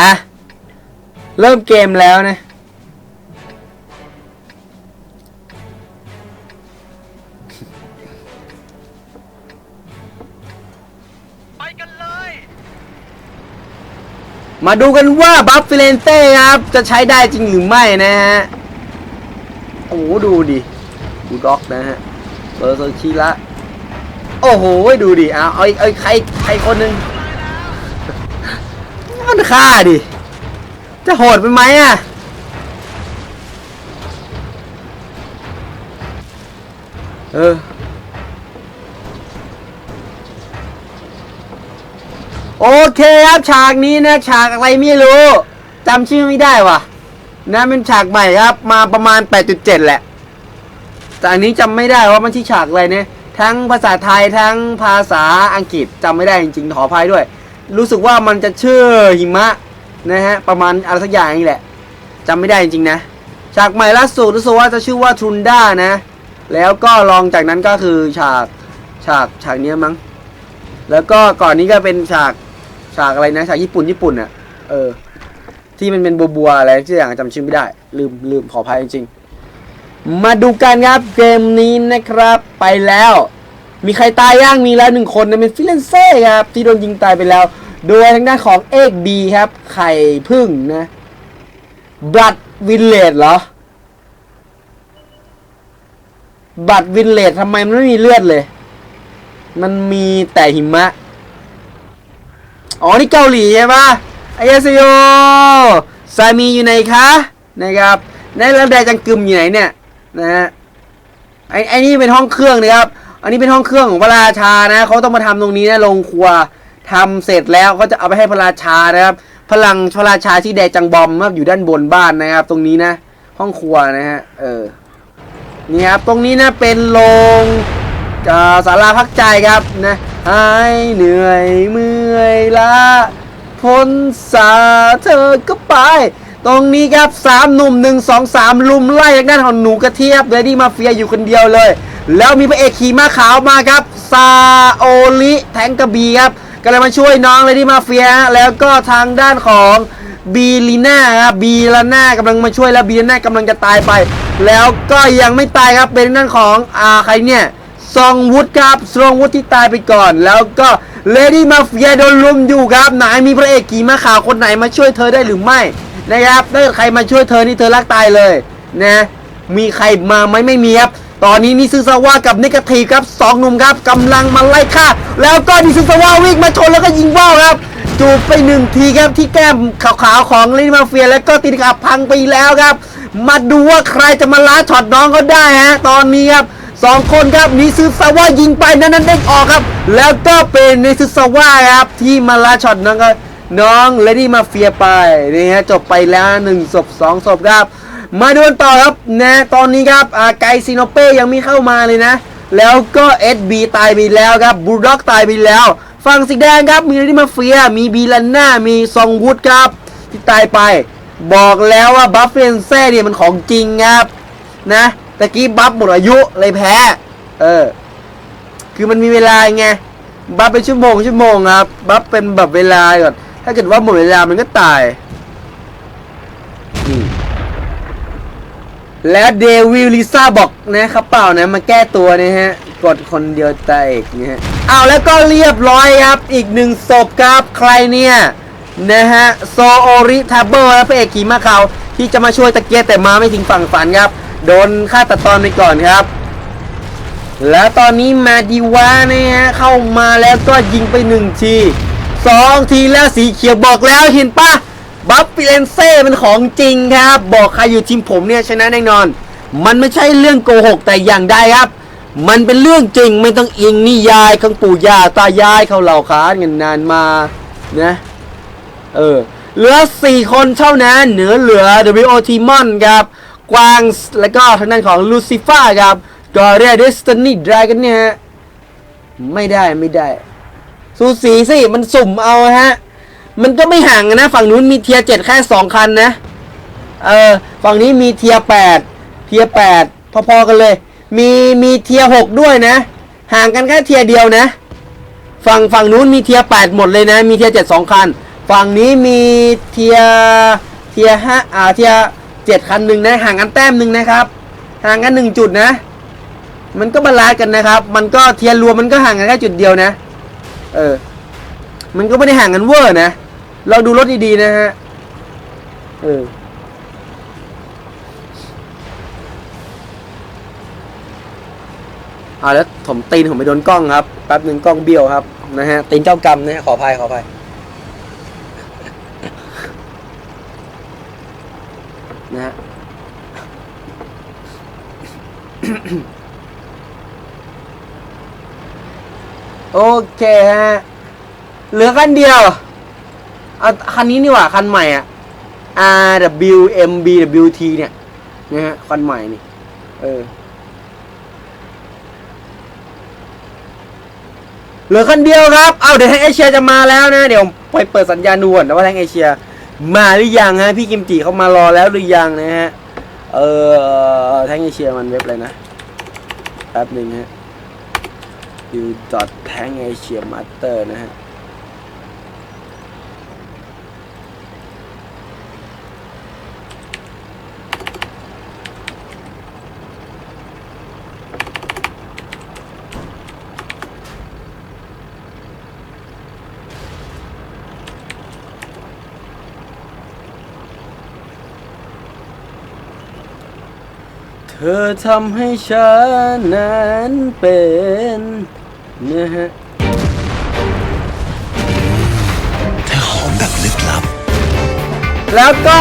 อะ เริ่มเกมแล้วนะ ไปกันเลย มาดูกันว่าบัฟฟิเลนเต้ครับ จะใช้ได้จริงหรือไม่นะฮะ โอ้โหดูดิบูลด็อกนะฮะเบอร์โซชิละ โอ้โห ดูดิ เอาเอาเอาใคร ใครคนหนึ่ง มันฆ่าดิ จะโหดไปไหมอะ เออ โอเคครับฉากนี้นะ ฉากอะไรไม่รู้จำชื่อไม่ได้ว่ะ นะเป็นฉากใหม่ครับ มาประมาณ 8.7 แหละ แต่อันนี้จำไม่ได้ว่ามันที่ฉากอะไรเนี่ยทั้งภาษาไทยทั้งภาษาอังกฤษจำไม่ได้จริงๆขออภัยด้วย รู้สึกว่ามันจะเชื่อหิมะนะฮะประมาณอะไรสักอย่างนี่แหละจำไม่ได้จริงๆนะฉากใหม่ล่าสุดรู้สึกว่าจะชื่อว่าทุนด้านะ แล้วก็ลองจากนั้นก็คือฉากฉากฉากนี้มั้งแล้วก็ก่อนนี้ก็เป็นฉากฉากอะไรนะฉากญี่ปุ่นญี่ปุ่นอะเออ ที่มันเป็นบัวบัวอะไรที่อย่างจำชื่อไม่ได้ ลืมลืมขออภัยจริงๆมาดูกันครับเกมนี้นะครับไปแล้ว มีใครตายย่างมีแล้วหนึ่งคนนะเป็นฟิเลนเซ่ครับที่โดนยิงตายไปแล้ว โดยทางด้านของเอกบีครับ ไข่พึ่งนะบัตวินเลดเหรอ บัตวินเลดทำไมมันไม่มีเลือดเลย มันมีแต่หิมะ อ๋อ นี่เกาหลีใช่ปะอายาเซโยซามีอยู่ไหนคะนะครับในแล้วแดจังกึมอยู่ไหนเนี่ยนะฮะไอไอนี่เป็นห้องเครื่องนะครับ อันนี้เป็นห้องเครื่องของพระราชานะเขาต้องมาทำตรงนี้นะลงครัวทำเสร็จแล้วก็จะเอาไปให้พระราชานะครับพลังพระราชาที่แดจังบอมครับอยู่ด้านบนบ้านนะครับ ตรงนี้นะ ห้องครัวนะฮะเออนี่ครับตรงนี้นะเป็นโรงศาลาพักใจครับนะหายเหนื่อยเมื่อยละพ้นสาเธอก็ไป ตรงนี้ครับสามหนุ่มหนึ่งสองสามลุมไล่ทางด้านของหนูกระเทียบเลยที่มาเฟียอยู่คนเดียวเลย แล้วมีพระเอกขี่ม้าขาวมาครับซาโอลิแทงกระบีครับกำลังมาช่วยน้องเลยที่มาเฟียแล้วก็ทางด้านของบีลีน่าครับบีลาน่ากำลังมาช่วยแล้วบีลาน่ากำลังจะตายไป แล้วก็ยังไม่ตายครับเป็นนั่นของอ่าใครเนี่ยซองวุฒครับซองวุฒที่ตายไปก่อน แล้วก็เลดี้มาเฟียโดนลุมอยู่ครับไหนมีพระเอกขี่ม้าขาวคนไหนมาช่วยเธอได้หรือไม่นะครับถ้าใครมาช่วยเธอนี่เธอรักตายเลยนะมีใครมาไหมไม่มีครับ ตอนนี้นิซึซาวะกับนิกาทีครับสองหนุ่มครับกำลังมาไล่ฆ่า แล้วก็นิซึซาวะวิ่งมาชนแล้วก็ยิงว่าวครับจูบไปหนึ่งทีครับที่แก้มขาวๆของลินมาเฟีย แล้วก็ตีนขาพังไปแล้วครับ มาดูว่าใครจะมาล้าช็อตน้องเขาได้ฮะตอนนี้ครับสองคนครับนิซึซาวะยิงไปนั้นนั้นเด้งออกครับ แล้วก็เป็นนิซึซาวะครับที่มาล้าช็อตน้องก็น้องเลดี้มาเฟียไปนี่ฮะจบไปแล้วหนึ่งศพสองศพครับ มาดูกันต่อครับนะตอนนี้ครับไกซิโนเป้ยังไม่เข้ามาเลยนะ แล้วก็เอสบีตายไปแล้วครับบูลด็อกตายไปแล้วฝั่งสีแดงครับมีลิมาเฟีย มีบีลันน่ามีซองวูดครับ ที่ตายไป บอกแล้วว่าบัฟเฟนเซ่เนี่ยมันของจริงครับนะตะกี้บัฟหมดอายุเลยแพ้ เออ คือมันมีเวลาไงบัฟเป็นชั่วโมงชั่วโมงครับ บัฟเป็นแบบเวลาก่อน ถ้าเกิดว่าหมดเวลามันก็ตาย แล้วเดวิลลิซ่าบอกนะครับเปล่านะมาแก้ตัวนะฮะ กดคนเดียวตายอีกนะฮะเอาแล้วก็เรียบร้อยครับ อีกหนึ่งศพครับใครเนี่ย นะฮะ โซโอริทาเบิลและพระเอกขี่ม้าขาที่จะมาช่วยตะเกียแต่มาไม่ถึงฝั่งฝันครับ โดนฆ่าตัดตอนไปก่อนครับ แล้วตอนนี้มาดิวานะฮะเข้ามาแล้วก็ยิงไปหนึ่งทีสองทีแล้วสีเขียวบอกแล้วเห็นปะ บัฟฟิเลนเซ่เป็นของจริงครับ บอกใครอยู่ทีมผมเนี่ยชนะแน่นอน มันไม่ใช่เรื่องโกหกแต่อย่างใดครับ มันเป็นเรื่องจริงไม่ต้องอิงนิยายของปู่ย่าตายายเขาเหล่าขานกันนานมานะเออเหลือ 4 คนเท่านั้นเหนือเหลือ W.O.T. มอนครับ กวางแล้วก็ทางด้านของลูซิฟ้าครับกอเรียเดสตินีดรากันเนี่ยฮะ ไม่ได้ไม่ได้ สูสีสิ มันสุ่มเอาฮะ มันก็ไม่ห่างนะ ฝั่งนู้นมีเทียเจ็ดแค่สองคันนะ เออ ฝั่งนี้มีเทียแปดเทียแปดพอๆกันเลย มีมีเทียหกด้วยนะ ห่างกันแค่เทียเดียวนะ ฝั่งฝั่งนู้นมีเทียแปดหมดเลยนะ มีเทียเจ็ดสองคัน ฝั่งนี้มีเทียเทียห้าอ่าเทียเจ็ดคันหนึ่งนะ ห่างกันแต้มหนึ่งนะครับ ห่างกันหนึ่งจุดนะ มันก็บาลานซ์กันนะครับ มันก็เทียรวมมันก็ห่างกันแค่จุดเดียวนะ เออ มันก็ไม่ได้ห่างกันเวอร์นะ เราดูรถดีๆนะฮะ เออเอาแล้วผมตีนผมไปโดนกล้องครับ แป๊บหนึ่งกล้องเบี้ยวครับ นะฮะ ตีนเจ้ากรรมนะฮะ ขออภัยขออภัยนะฮะโอเคฮะ เหลือคันเดียว เอาคันนี้นี่หว่าคันใหม่อะ RWMBWT เนี่ยนะฮะคันใหม่นี่ เออเหลือคันเดียวครับ เอาเดี๋ยวแทงเอเชียจะมาแล้วนะ เดี๋ยวไปเปิดสัญญาณดูก่อนนะว่าแทงเอเชีย มาหรือยังฮะ พี่กิมจิเขามารอแล้วหรือยังนะฮะ เออแทงเอเชียมันเว็บอะไรนะ แป๊บหนึ่งฮะ u t a n k a s i a master นะฮะ เธอทำให้ฉันนั้นเป็นนะฮะเธอหอมแบบลึกลับ แล้วก็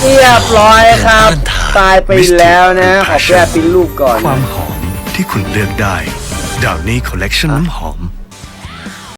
เรียบร้อยครับ ตายไปแล้วนะ ขอแปลปิ้นรูปก่อน ควานะมหอมที่คุณเลือกได้ ดาวนี้คอลเลกชันน้ำหอม